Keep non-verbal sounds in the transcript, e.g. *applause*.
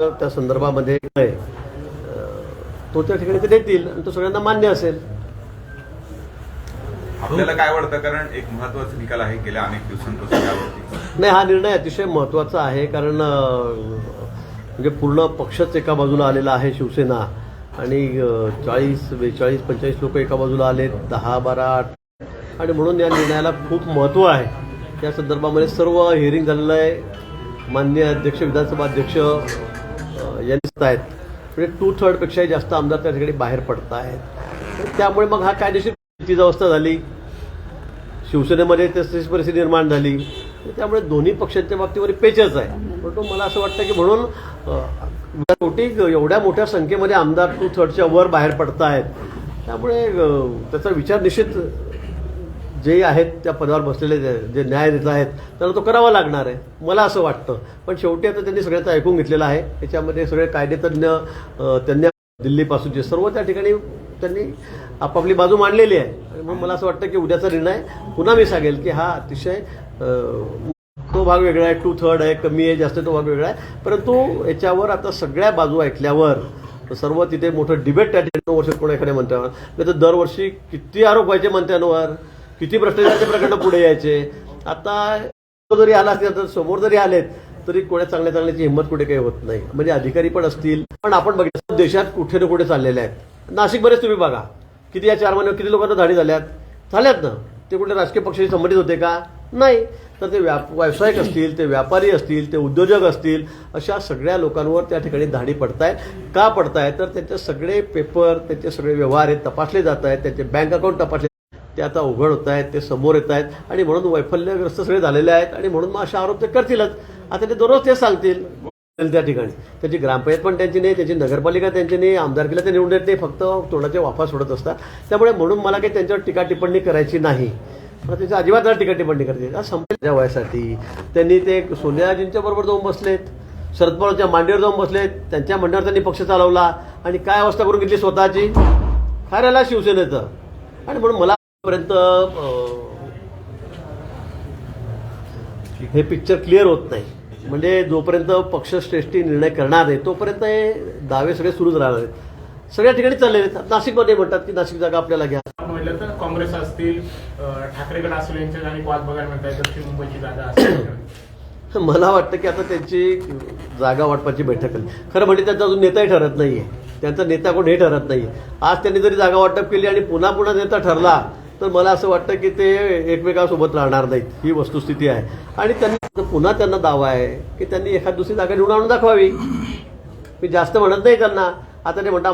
त्या संदर्भामध्ये तो त्या ठिकाणी ते देतील आणि तो सगळ्यांना मान्य असेल. आपल्याला काय वाटतं? कारण एक महत्त्वाचा निकाल आहे गेल्या अनेक दिवसांपासून यावरती. नाही हा निर्णय अतिशय महत्त्वाचा आहे कारण म्हणजे पूर्ण पक्षच एका बाजूला आलेला आहे शिवसेना आणि चाळीस बेचाळीस पंचेचाळीस लोक एका बाजूला आलेत दहा बारा आठ. आणि म्हणून या निर्णयाला खूप महत्त्व आहे. या संदर्भामध्ये सर्व हिअरिंग झालेलं आहे. मान्य अध्यक्ष विधानसभा अध्यक्ष या दिसत आहेत. म्हणजे टू थर्डपेक्षाही जास्त आमदार त्या ठिकाणी बाहेर पडत आहेत. त्यामुळे मग हा कायदेशीर स्थितीची अवस्था झाली. शिवसेनेमध्ये तशीच परिस्थिती निर्माण झाली. त्यामुळे दोन्ही पक्षांच्या बाबतीवर पेचच आहे. परंतु मला असं वाटतं की म्हणून शेवटी एवढ्या मोठ्या संख्येमध्ये आमदार टू थर्डच्या वर बाहेर पडत आहेत त्यामुळे त्याचा विचार निश्चित जे आहेत त्या पदावर बसलेले जे- न्याय देत आहेत त्यांना तो करावा लागणार आहे. मला असं वाटतं. पण शेवटी आता त्यांनी सगळ्याचं ऐकून घेतलेलं आहे. त्याच्यामध्ये सगळे कायदेतज्ञ त्यांनी दिल्लीपासूनचे सर्व त्या ठिकाणी त्यांनी आपापली बाजू मांडलेली आहे. आणि म्हणून मला असं वाटतं की उद्याचा निर्णय पुन्हा मी सांगेल की हा अतिशय तो भाग वेगळा आहे टू थर्ड आहे कमी आहे जास्त तो भाग वेगळा आहे. परंतु याच्यावर आता सगळ्या बाजू ऐकल्यावर सर्व तिथे मोठं डिबेट त्या ठिकाणी वर्ष कोण एखाद्या मंत्र्यावर. नाही तर दरवर्षी किती आरोप व्हायचे मंत्र्यांवर? किती भ्रष्टाचाराचे प्रकरण पुढे यायचे? आता जरी आला असतील तर समोर जरी आलेत तरी कोण्या चांगल्या चांगल्याची हिंमत कुठे काही होत नाही. म्हणजे अधिकारी पण असतील पण आपण बघितलं देशात कुठे ना कुठे चाललेले आहेत. नाशिक बरेच तुम्ही बघा. किती या चार महिने किती लोकांना धाडी झाल्यात? झाल्यात ना. ते कुठे राजकीय पक्षाशी संबंधित होते का? नाही. तर ते व्याप व्यावसायिक असतील ते व्यापारी असतील ते उद्योजक असतील अशा सगळ्या लोकांवर त्या ठिकाणी धाडी पडतायत. का पडतायत? तर त्यांचे सगळे पेपर त्यांचे सगळे व्यवहार हे तपासले जात आहेत त्यांचे बँक अकाउंट तपासले ते आता उघड होत आहेत ते समोर येत आहेत आणि म्हणून वैफल्यग्रस्त सगळे झालेले आहेत आणि म्हणून मग असे आरोप ते करतीलच. आता ते दररोज ते सांगतील. त्या ठिकाणी. त्याची ग्रामपंचायत पण त्यांची नाही त्याची नगरपालिका त्यांची नाही आमदारकीला ते निवडून देत नाही फक्त तोंडाचे वाफा सोडत असतात. त्यामुळे म्हणून मला काही त्यांच्यावर टीका टिप्पणी करायची नाही. मला त्याच्या अजिबात टीका टिप्पणी करायची संपल्या वयासाठी. त्यांनी ते सोनियाजींच्या बरोबर जाऊन बसलेत. शरद पवारच्या मांडीवर जाऊन बसलेत. त्यांच्या मांडीवर त्यांनी पक्ष चालवला. आणि काय अवस्था करून घेतली स्वतःची? काय राहिला शिवसेनेचं? आणि म्हणून मला पर्यंत हे पिक्चर क्लिअर होत नाही. म्हणजे जोपर्यंत पक्षश्रेष्ठी निर्णय करणार नाही तोपर्यंत हे दावे सगळे सुरूच राहणार आहेत. सगळ्या ठिकाणी चाललेले आहेत. नाशिकमध्ये म्हणतात की नाशिक जागा आपल्याला घ्या. म्हटलं तर काँग्रेस असतील अं, ठाकरे गट असेल यांच्या आणि वाद बघायला मिळतात दक्षिण मुंबईची जागा असेल. *coughs* मला वाटतं की आता त्यांची जागा वाटपाची बैठक आली खरं म्हणजे त्यांचा अजून नेताही ठरत नाहीये. त्यांचा नेता कोण हे ठरत नाहीये. आज त्यांनी जरी जागा वाटप केली आणि पुन्हा पुन्हा नेता ठरला तर मला असं वाटतं की ते एकमेकांसोबत राहणार नाहीत. ही वस्तुस्थिती आहे. आणि त्यांनी पुन्हा त्यांना दावा आहे की त्यांनी एखाद दुसरी जागा निवडून आणून दाखवावी. मी जास्त म्हणत नाही त्यांना. आता ते म्हणतात